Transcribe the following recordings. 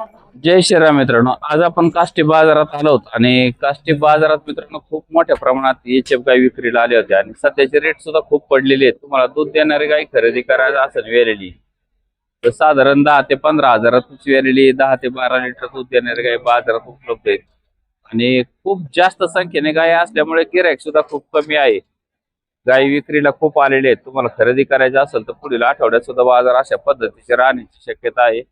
जय श्रीराम मित्रांनो आज आपण काष्टी बाजारात आलो होतो आणि काष्टी बाजारात मित्रांनो खूप मोठ्या प्रमाणात एचएफ गाय विक्रीला आले होते आणि सध्याचे रेट सुद्धा खूप पडलेले आहेत. तुम्हाला दूध देणारी गाय खरेदी करायला असेल वेलेली तर साधारण दहा ते पंधरा हजारात वेलेली दहा ते बारा लिटर दूध देणारी गाय बाजारात उपलब्ध आहेत. आणि खूप जास्त संख्येने गाय असल्यामुळे गिरायक सुद्धा खूप कमी आहे. गाय विक्रीला खूप आलेले आहेत. तुम्हाला खरेदी करायचं असेल तर पुढील आठवड्यात सुद्धा बाजार अशा पद्धतीचे राहण्याची शक्यता आहे.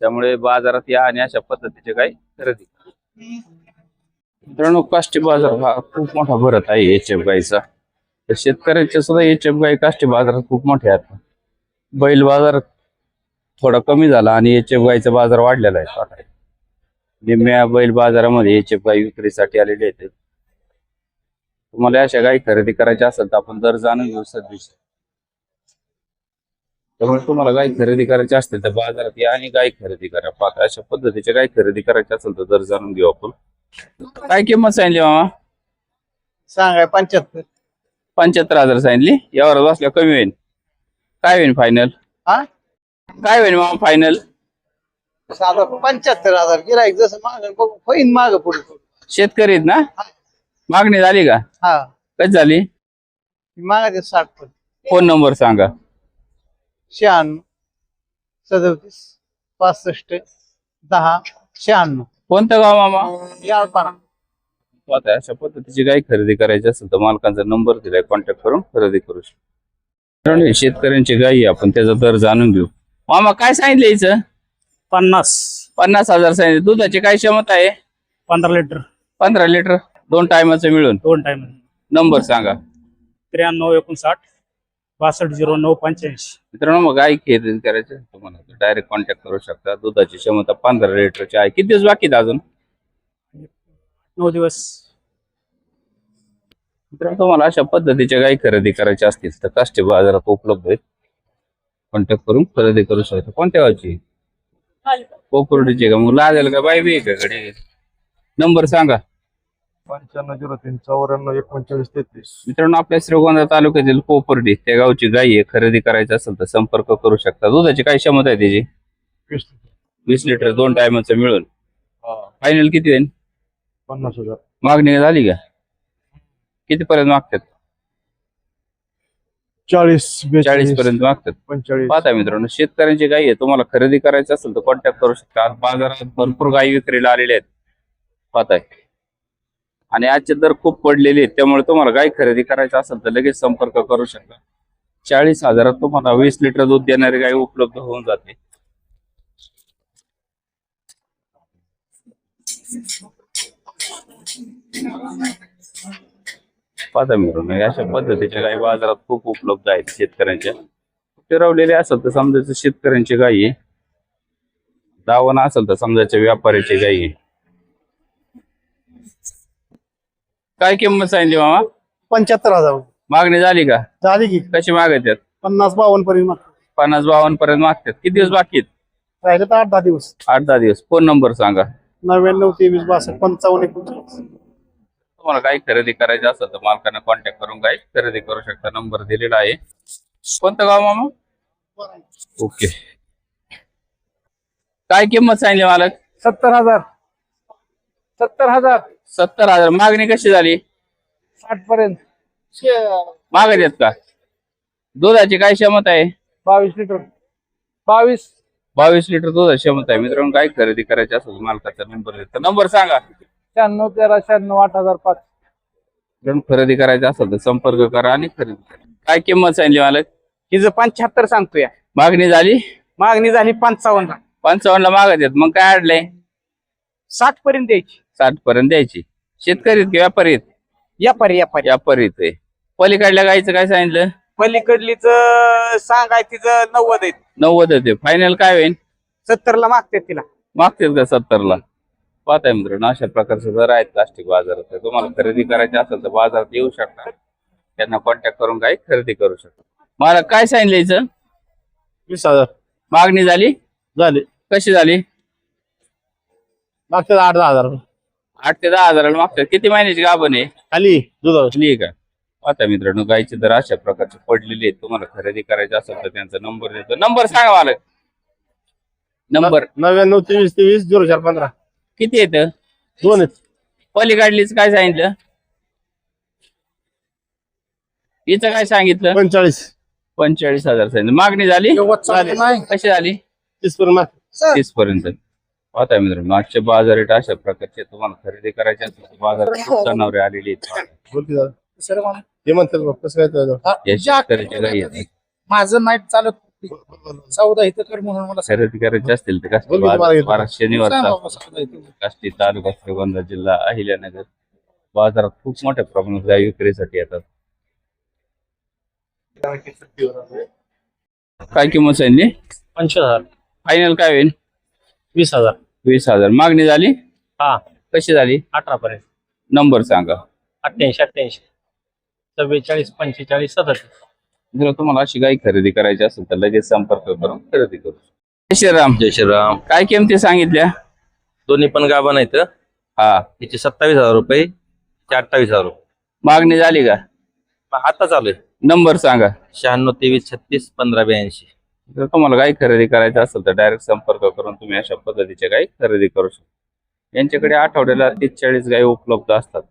त्यामुळे बाजारात या आणि अशा पद्धतीचे काही खरेदी. मित्रांनो काष्टी बाजार हा खूप मोठा भरत आहे एच एफ गायचा तर शेतकऱ्यांचे सुद्धा एच एफ गाय काष्टी बाजारात खूप मोठे आहेत. बैल बाजार थोडा कमी झाला आणि एच एफ गायचा बाजार वाढलेला आहे निम्म्या बैल बाजारामध्ये एच एफ गाय विक्रीसाठी आलेले आहेत. तुम्हाला अशा गायी खरेदी करायच्या असेल तर आपण दर जाणून घेऊ सध्या त्यामुळे तुम्हाला गाय खरेदी करायची असतील तर बाजारात या आणि गाय खरेदी करा. पाहता अशा पद्धतीच्या गाय खरेदी करायची असेल तर दर जाणून घेऊ आपण. काय किंमत सांगली मामा? सांगाय पंच्याहत्तर. पंच्याहत्तर हजार सांगितली यावर बसल्या कमी होईल काय होईल फायनल हा? काय होईल मामा फायनल साधा पंच्याहत्तर हजार. गिराईक जसं माग बघू होईन माग पुढे. शेतकरी ना? मागणी झाली का? हा. कशी झाली? मागायचे साठ पण फोन नंबर सांगा. शहाण्णव. सदोतीस. पासष्ट. दहा. शहाण्णव. कोणतं गाव मामा? याळपाडा अशा पद्धतीची गाय खरेदी करायची असेल तर मालकांचा नंबर दिलाय कॉन्टॅक्ट करून खरेदी करू शकतो. मित्रांनो, हे शेतकऱ्यांची गायी आहे, आपण त्याचा दर जाणून घेऊ. मामा काय सांगितलं याचं पन्नास. पन्नास हजार सांगितले. दुधाची काय क्षमता आहे? पंधरा लिटर. पंधरा लिटर. दोन टायमाचं मिळून. दोन टाइम नंबर सांगा. त्र्याण्णव एकोणसाठ. बासष्ट झिरो नऊ पंच्याऐंशी. मित्रांनो मग गाय खरेदी करायचं. तुम्हाला डायरेक्ट कॉन्टॅक्ट करू शकता. दुधाची क्षमता पंधरा लिटरची आहे. किती दिवस बाकी आहेत अजून? नऊ दिवस. मित्रांनो तुम्हाला अशा पद्धतीच्या गायी खरेदी करायच्या असतील तर काष्टी बाजारात उपलब्ध आहेत. कॉन्टॅक्ट करून खरेदी करू शकता. कोणत्या गावची? कोकुर्डीची का? मग लागेल का? बाई बी का नंबर सांगा. पंच्याण्णव झिरो तीन चौऱ्याण्णव एकोणचाळीस तेहतीस. मित्रांनो आपल्या श्रीगोंदा तालुक्यातील कोपर्डी त्या गावची गाई आहे. खरेदी करायची असेल तर संपर्क करू शकता. दुधाची काय क्षमता आहे त्याची वीस वीस लिटर दोन टायमाचं मिळून. फायनल किती होईल? पन्नास हजार. मागणी झाली का? किती पर्यंत मागतात? चाळीस चाळीस पर्यंत मागतात. पंचेचाळीस. पाहता मित्रांनो शेतकऱ्यांची गाई आहे. तुम्हाला खरेदी करायची असेल तर कॉन्टॅक्ट करू शकता. आज बाजारात भरपूर गाई विक्रीला आलेल्या आहेत. पाहताय. आणि आजचे दर खूप पडलेले आहेत त्यामुळे तुम्हाला गाय खरेदी करायची असेल तर लगेच संपर्क करू शकता. चाळीस हजारात तुम्हाला वीस लिटर दूध देणारी गाय उपलब्ध होऊन जाते. पाहता मिळून अशा पद्धतीच्या गायी बाजारात खूप उपलब्ध आहेत शेतकऱ्यांच्या. फिरवलेले असेल तर समजायचं शेतकऱ्यांची गायी आहे दावण असेल तर समजायच्या व्यापाऱ्याची गायी आहे. काय किंमत सांगितली मामा? पंच्याहत्तर हजार. मागणी झाली का? झाली की. कशी मागतात पन्नास बावन्न पर्यंत मागतो. पन्नास बावन्न पर्यंत मागतात. किती दिवस बाकी आहेत? राहिले तर आठ दहा दिवस. आठ दहा दिवस. फोन नंबर सांगा. नव्याण्णव तेवीस बासष्ट पंचावन्न एकोणचाळीस. तुम्हाला काही खरेदी करायची असेल तर मालकांना कॉन्टॅक्ट करून काही खरेदी करू शकता. नंबर दिलेला आहे. कोणतं गाव मामा? ओके. काय किंमत सांगली मालक? सत्तर हजार. सत्तर हजार. सत्तर हजार. मागणी कशी झाली? साठ पर्यंत. मागत आहेत का? दुधाची काय क्षमता आहे? बावीस लिटर. बावीस. बावीस लिटर दुधाची क्षमता आहे. मित्रांनो काय खरेदी करायची असेल तर मालकाचा नंबर देतो नंबर सांगा. शहाण्णव तेरा शहाण्णव आठ हजार पाच. मित्रांनो खरेदी करायची असेल तर संपर्क करा आणि खरेदी करा. काय किंमत सांगली मालक? हिचं पंच्याहत्तर सांगतोय. मागणी झाली? मागणी झाली पंचावन्न. पंचावन्नला मागत आहेत मग काय अडलंय? साठ पर्यंत द्यायची. साठ पर्यंत द्यायची. शेतकरी आहेत की व्यापारी आहेत? व्यापारी व्यापारी. व्यापारी आहेत ते. पलीकडल्या गायचं काय सांगितलं? पलीकडलीच सांगाय तिचं नव्वद आहे नव्वद होते फायनल काय होईल सत्तर ला मागते तिला. मागतील का सत्तरला? पाहताय मित्रांनो अशा प्रकारचे दर आहेत प्लास्टिक बाजारात. तर तुम्हाला खरेदी करायची असेल तर बाजारात येऊ शकता. त्यांना कॉन्टॅक्ट करून काही खरेदी करू शकता. मला काय सांगितलं याचं? वीस हजार. मागणी झाली? झाले. कशी झाली? मागच्या आठ दहा हजार. आठ ते दहा हजाराला मागतात किती महिन्याची गाभण आहे? खाली दुधावर. आहे का? आता मित्रांनो गायचे दर अशा प्रकारचे पडलेले आहेत. तुम्हाला खरेदी करायचे असेल तर त्यांचा नंबर देतो. नंबर सांगा मला. नंबर. नव्याण्णव तेवीस तेवीस झिरो चार पंधरा. किती येतं दोन आहेत. पलीकडलीच काय सांगितलं? हिचं काय सांगितलं? पंचेचाळीस. पंचेचाळीस हजार सांगितलं. मागणी झाली? कशी झाली? तीस पर्यंत तीस पर्यंत पाहता मित्रांनो आजचे बाजार रेट अशा प्रकारचे तुम्हाला खरेदी करायचे असेल तर बाजारात खूप जनावरे आलेली आहेत. बोल की दादा. ते म्हणतात बघ, कसं काय तुझं? या शेतकऱ्याच्या गायी आहेत. माझं नाही चालत चौदा इथं कर म्हणून मला खरेदी करायचे असतील तर काष्टी बोल की तुम्हाला बाजार घेतो. बारा शनिवारचा सांगा बाबा चौदा इथं. काष्टी तालुका श्रीगोंदा जिल्हा अहिल्यानगर. बाजारात खूप मोठ्या प्रमाणात गाय विक्रीसाठी येतात. काय किंमत सांगली पंचवीस हजार. फायनल काय होईल? वीस हजार. वीस हजार. मागणी झाली? हा. कशी झाली? अठरा पर्यंत नंबर सांगा. अठ्ठ्याऐंशी अठ्ठ्याऐंशी. चव्वेचाळीस पंचेचाळीस सदतीस. जर तुम्हाला अशी गाय खरेदी करायची असेल तर लगेच संपर्क करून खरेदी करू. जय श्रीराम. जय श्रीराम. काय किमती सांगितल्या? दोन्ही पण गाभा आहेत हा. याचे सत्तावीस हजार रुपये ते अठ्ठावीस हजार रुपये. मागणी झाली का? पण आता चालू आहे. नंबर सांगा. शहाण्णव तेवीस छत्तीस पंधरा ब्याऐंशी. जर तुम्हाला गाय खरेदी करायची असेल तर डायरेक्ट संपर्क करून तुम्ही अशा पद्धतीच्या गाई खरेदी करू शकता. यांच्याकडे आठवड्याला तीस चाळीस गायी उपलब्ध असतात.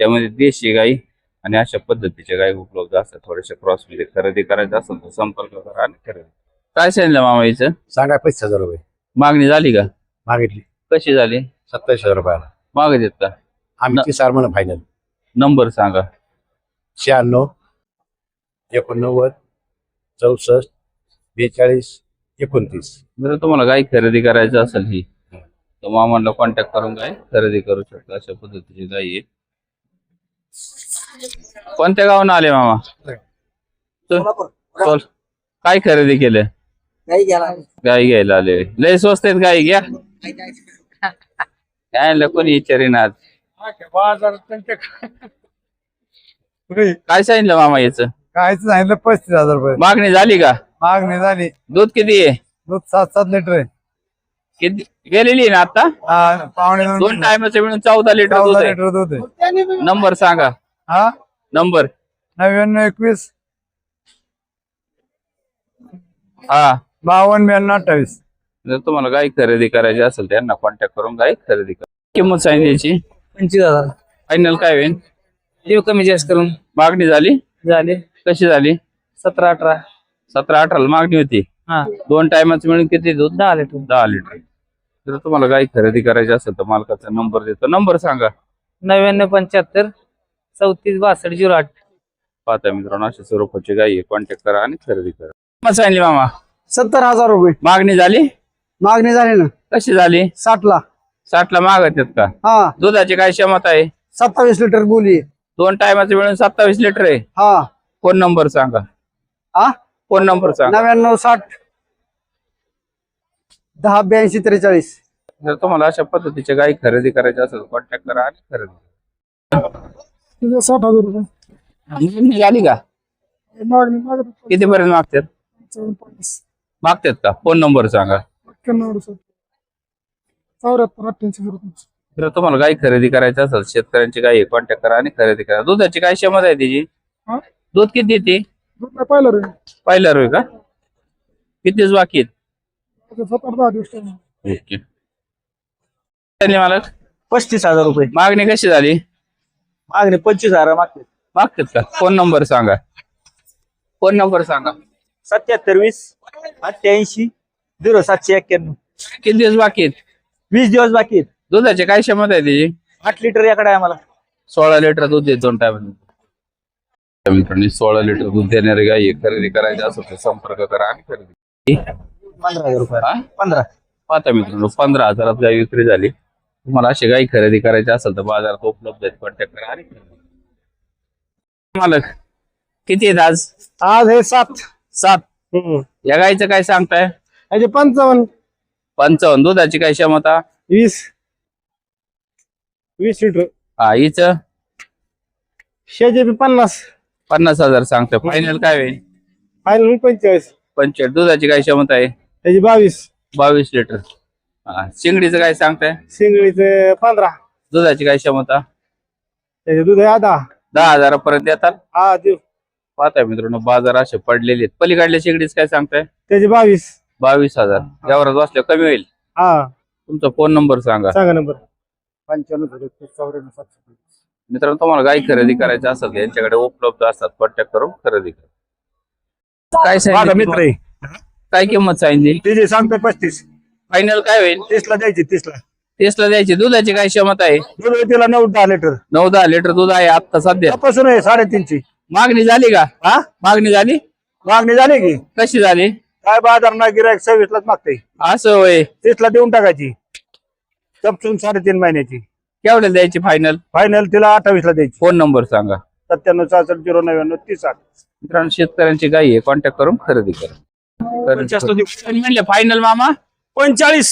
त्यामध्ये देशी गाई आणि अशा पद्धतीच्या गायी उपलब्ध असतात. थोड्याशा क्रॉसमध्ये खरेदी करायचं असेल तर संपर्क करा आणि खरेदी काय सांगितलं मामाईचं सांगा पस्तीस हजार रुपये. मागणी झाली का? मागितली. कशी झाली? सत्तावीस हजार रुपयाला. मागत येत का? आम्ही तीस हजार म्हणून फायनल नंबर सांगा. शहाण्णव एकोणनव्वद चौसष्ट बेचाळीस एकोणतीस. जर तुम्हाला गाय खरेदी करायचं असेल ही तर मामाला कॉन्टॅक्ट करून गाय खरेदी करू शकता अशा पद्धतीची गाय आहे. कोणत्या गावानं आले मामा? चल चल. काय खरेदी केलं? गाय घ्यायला आले. लय स्वस्त आहेत गाय घ्या. काय आणलं कोणी विचारीन आज? काय सांगितलं मामा याच? कायच सांगितलं पस्तीस हजार रुपये. मागणी झाली का? मागणी झाली. दूध किती आहे? दूध सात सात लिटर आहे. किती? गेलेली आहे ना आता? हा, पावणे दोन दोन टायमाचं मिळून चौदा लिटर दूध चौदा आहे. लिटर दूध आहे. नंबर सांगा. हा? नंबर. नव्याण्णव एकवीस. हा. बावन्न ब्याण्णव अठ्ठावीस. जर तुम्हाला गाय खरेदी करायची असेल तर यांना कॉन्टॅक्ट करून गाय खरेदी करा. किंमत सांगितली याची? पंचवीस हजार. फायनल काय होईल? कमी जास्त करून. मागणी झाली? झाले. कशी झाली? सतरा अठरा. सतरा अठराला मागणी होती. हा. दोन टायमाचं मिळून किती दूध दहा लिटर. दहा लिटर. जर तुम्हाला गाय खरेदी करायची असेल तर मालकाचा नंबर देतो. नंबर सांगा. नव्याण्णव पंच्याहत्तर चौतीस बासष्ट झिरो आठ. पाहता मित्रांनो अशा स्वरूपाची गाय आहे. कॉन्टॅक्ट करा आणि खरेदी करा. किंमत सांगली मामा. सत्तर हजार रुपये. मागणी झाली? मागणी झाली ना. कशी झाली? साठ ला साठला मागत आहेत का? हा. दुधाची काय क्षमता आहे? सत्तावीस लिटर बोली दोन टायमाचं मिळून सत्तावीस लिटर आहे. हा. फोन नंबर सांगा. हा फोन नंबर सांगा नव्याण्णव साठ दहा ब्याऐंशी त्रेचाळीस. जर तुम्हाला अशा पद्धतीच्या गाई खरेदी करायची असेल कॉन्टॅक्ट करा आणि खरेदी करा. साठ हजार रुपये. झाली का? मागणी मागत किती पर्यंत मागतात? मागतात का? फोन नंबर सांगा. चौऱ्याहत्तर अठ्ठ्याऐंशी जर तुम्हाला गाई खरेदी करायची असेल शेतकऱ्यांची गाई कॉन्टॅक्ट करा आणि खरेदी करा. दुधाची काय क्षमता आहे त्याची हा? दूध किती येते पाहिलं रे पहिला रोय का? कितीच बाकी आहेत? सात आठ दहा दिवस ओके. मालक पस्तीस हजार रुपये. मागणी कशी झाली? मागणी पंचवीस हजार मागते. मागतात का? फोन नंबर सांगा. फोन नंबर सांगा. सत्याहत्तर वीस अठ्ठ्याऐंशी झिरो सातशे एक्क्याण्णव. किती दिवस बाकी आहेत? वीस दिवस बाकी आहेत. दुधाची काय क्षमता आहे त्याची? आठ लिटर याकडे आहे आम्हाला. सोळा लिटर दूध देत दोन टायम मित्रांनी सोळा लिटर दूध देणारी गाई आहे. खरेदी करायची असेल तर संपर्क करा आणि खरेदी पंधरा हजार रुपये. हा? पंधरा. पाहता मित्रांनो पंधरा हजारात गाय विक्री झाली. तुम्हाला अशी गाई खरेदी करायची असेल तर बाजारात उपलब्ध आहेत. कॉन्टॅक्ट करा आणि खरेदी करा. मालक किती आहेत आज? आज हे सात. सात. या गाईचं काय सांगताय? याचे पंचावन्न. पंचावन्न. दुधाची काय क्षमता? वीस. वीस लिटर. हा हिचं? शेजे बी पन्नास. पन्नास हजार सांगतोय. फायनल काय होईल? फायनल पंचेचाळीस. पंचेचाळीस. दुधाची काय क्षमता आहे? त्याची बावीस. बावीस लिटर. हा. शिंगडीचं काय सांगताय? शिंगळीचे पंधरा. दुधाची काय क्षमता? त्याचे दूध आहे दहा. दहा हजारापर्यंत येतात हा देऊ. पाहताय मित्रांनो बाजार असे पडलेले आहेत. पलीकडल्या शेगडीच काय सांगताय? त्याचे बावीस. बावीस हजार. यावरच बसल्या कमी होईल. हा. तुमचा फोन नंबर सांगा. सांगा नंबर मित्रांनो तुम्हाला गाई खरेदी करायची असेल यांच्याकडे उपलब्ध असतात. कॉन्टॅक्ट करून खरेदी करा. काय माझा सांगितलं मित्र आहे. काय किंमत सांगितली तिचे सांगतो पस्तीस. फायनल काय होईल? तीसला द्यायची तीसला. तीसला द्यायची. दुधाची काय क्षमता आहे? दूध आहे तिला नऊ दहा लिटर. नऊ दहा लिटर दूध आहे आता सध्या. तपासून आहे साडेतीनची. मागणी झाली का? हा? मागणी झाली? मागणी झाली की. कशी झाली? काय बाजार ना गिरायक सव्वीस लाच मागते असं होय तीसला देऊन टाकायची. चपसून साडेतीन महिन्याची. केवढ्या द्यायची फायनल फायनल तिला अठ्ठावीस ला द्यायची. फोन नंबर सांगा. सत्त्याण्णव सहासष्ट झिरो नव्याण्णव तीस आठ. मित्रांनो शेतकऱ्यांची गाई आहे. कॉन्टॅक्ट करून खरेदी करा. म्हणले फायनल मामा. पंचाळीस.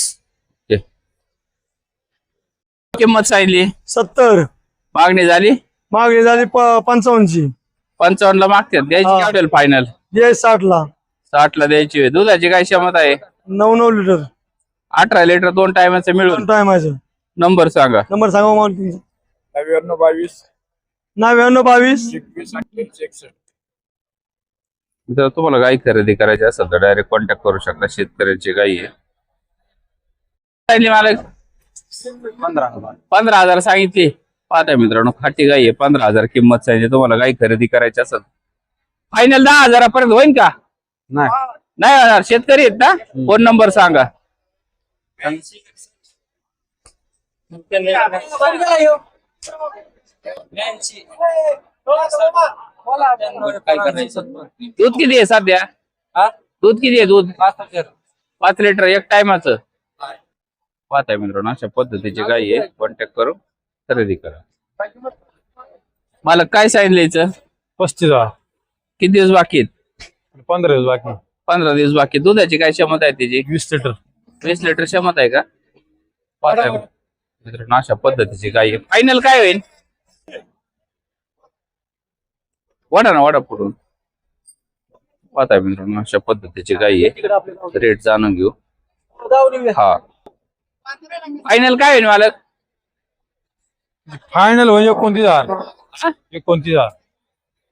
किंमत सांगितली? सत्तर. मागणी झाली? मागणी झाली पंचावन्नची. पंचावन्न ला मागतात द्यायची. केवढ्याला फायनल जे साठ ला साठ ला द्यायची होय. दुधाची काय क्षमता आहे? नऊ नऊ लिटर. अठरा लिटर दोन टायमाचं मिळून. टायमाचं नंबर सांगा. नंबर सांगा मला तुमचा. नव्याण्णव बावीस. नव्याण्णव बावीस. एकवीस अठ्ठ्याऐंशी एकसष्ट. जर तुम्हाला गाई खरेदी करायची असेल तर डायरेक्ट कॉन्टॅक्ट करू शकता. शेतकऱ्यांची गाई आहे. सांगितली मला पंधरा हजार. सांगितली. पाहता मित्रांनो खाटी गाई आहे. पंधरा हजार किंमत सांगितली. तुम्हाला गाई खरेदी करायची असेल. फायनल दहा हजारापर्यंत होईल का? नाही. नाही होणार. शेतकरी आहेत ना? फोन नंबर सांगा. दूध किती आहे सध्या? दूध किती आहे दूध? पाच लिटर एक टायमाचं. पाहताय मित्रांनो अशा पद्धतीची गाई आहे. कॉन्टॅक्ट करून खरेदी करा. मला काय सांगितलं पस्तीस किती दिवस बाकी आहेत? पंधरा दिवस बाकी. पंधरा दिवस बाकी दुधाची काय क्षमता आहे त्याची? वीस लिटर. वीस लिटर क्षमता आहे का? पाहताय मित्रांनो अशा पद्धतीची आहे. फायनल काय होईल? वडा ना वडा पुढून. पाहताय मित्रांनो अशा पद्धतीची गाई आहे. रेट जाणून घेऊ. हा. फायनल काय होईल मालक? फायनल म्हणजे एकोणतीस हजार. एकोणतीस हजार.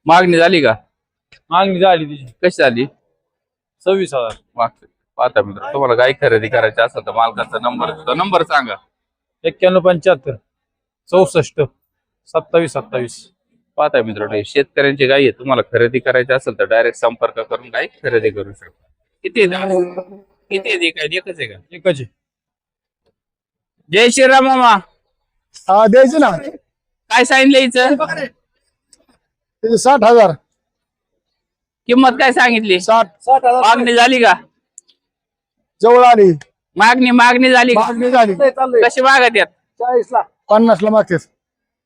मागणी झाली का? मागणी झाली तिची. कशी झाली? सव्वीस हजार. मागची. पाहता मित्र तुम्हाला गाई खरेदी करायची असेल तर मालकाचा नंबर नंबर सांगा. एक्क्याण्णव पंच्याहत्तर चौसष्ट सत्तावीस सत्तावीस. पाहता मित्रांनो ही शेतकऱ्यांची गाई आहे तुम्हाला खरेदी करायची असेल तर डायरेक्ट संपर्क करून गाई खरेदी करू शकता. किती आहे? किती आहे काय एकच आहे का? एकच आहे. जय श्रीराम मामा. हा द्यायचं ना. काय सांगितलं हिचं? त्याचे साठ हजार. किंमत काय सांगितली? साठ. साठ हजार मागणी झाली का? जवळ आली. मागणी मागणी झाली. मागणी झाली. कशी मागत यात चाळीस ला पन्नास ला मागतेस.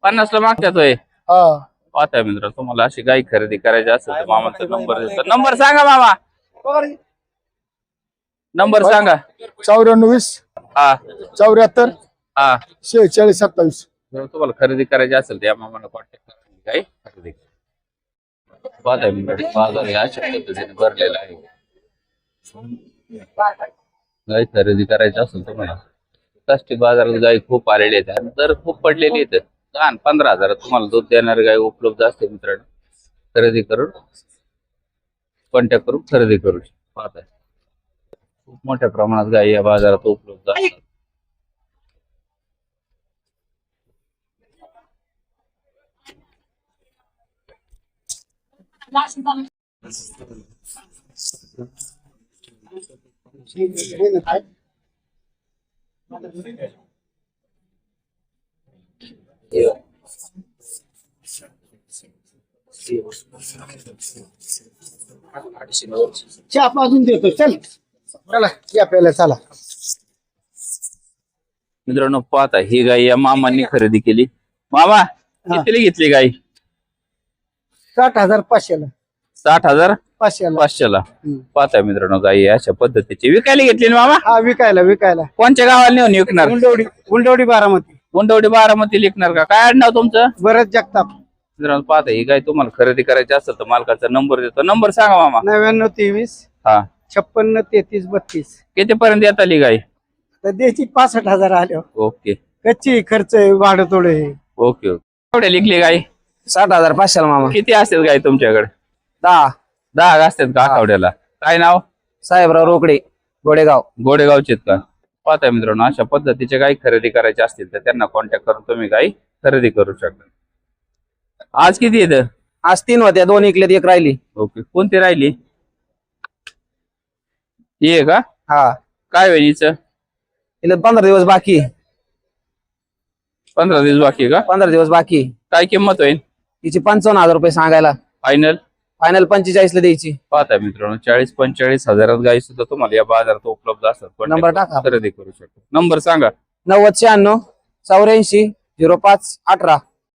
पन्नास ला मागतात होय. हा. पाहता मित्र तुम्हाला अशी गाई खरेदी करायची असेल तर मामाचा नंबर देतो नंबर सांगा मामा. नंबर सांगा. चौऱ्याण्णव वीस. हा. चौऱ्याहत्तर. हा. शेहेचाळीस सत्तावीस. जर तुम्हाला खरेदी करायची असेल तर या मामाला कॉन्टॅक्ट खरेदी करा. पाहताय मित्र बाजार हे अशा पद्धतीने भरलेला आहे. गाई खरेदी करायची असेल तुम्हाला काष्टी बाजारात गाई खूप आलेली आहेत. आणि दर खूप पडलेली आहेत. लहान पंधरा हजार तुम्हाला दूध देणारी गाय उपलब्ध असते मित्रांनो. खरेदी करून कॉन्टॅक्ट करून खरेदी करू शकता. पाहताय. खूप मोठ्या प्रमाणात गाई या बाजारात उपलब्ध असतात. चहा पाजून देतो चल चला या प्यायला चला मित्रांनो पाहता ही गाय या मामांनी खरेदी केली. मामा कितीला घेतली गाय? साठ हज़ार पाचशेला. साठ हजार? पाचशेला. पाचशेला. हम्म. पाहता मित्रांनो गाय अशा पद्धतीची. विकायला घेतली ना मामा? हा विकायला विकायला. कोणत्या गावाला नेऊन विकणार? उंडवडी उंडवडी बारामती. गुंडवडी बारामती विकणार का? काय आडनाव तुमचं? बरंच जगताप. मित्रांनो पाहता ही गाय तुम्हाला खरेदी करायची असेल तर मालकाचा नंबर देतो. नंबर सांगा मामा. नव्याण्णव तेवीस हा. छप्पन्न तेहतीस बत्तीस. किती पर्यंत येत आली गाय? तर द्यायची पासष्ट हजार आल्यावर ओके. कच्ची खर्च आहे भाडं थोडं आहे. Okay okay. एवढ्या लिखली गाय? साठ हजार पाचशेला मामा. किती असतात गाय तुमच्याकडे? दहा. दहा असतात का आठवड्याला? काय नाव? साहेबराव रोकडे गोडेगाव. गोडेगावचे आहेत का? पाहताय मित्रांनो अशा पद्धतीचे गाई खरेदी करायचे असतील तर त्यांना कॉन्टॅक्ट करून तुम्ही गाई खरेदी करू शकता. आज किती येतं आज तीन होत्या दोन इकलेत एक राहिली. ओके. कोणती राहिली? ही आहे का? हा. काय होईल हिचं? तिला पंधरा दिवस बाकी पंधरा दिवस बाकी आहे का? पंधरा दिवस बाकी काय किंमत होईल? तिची पंचावन्न हजार रुपये सांगायला. फायनल फायनल पंचेचाळीस ला द्यायची. पाहताय मित्रांनो चाळीस पंचेचाळीस हजारात गाई सुद्धा तुम्हाला या बाजारात उपलब्ध असतात. Contact नंबर टाका. खरेदी करू शकतो. नंबर सांगा. नव्वद शहाण्णव चौऱ्याऐंशी झिरो पाच अठरा.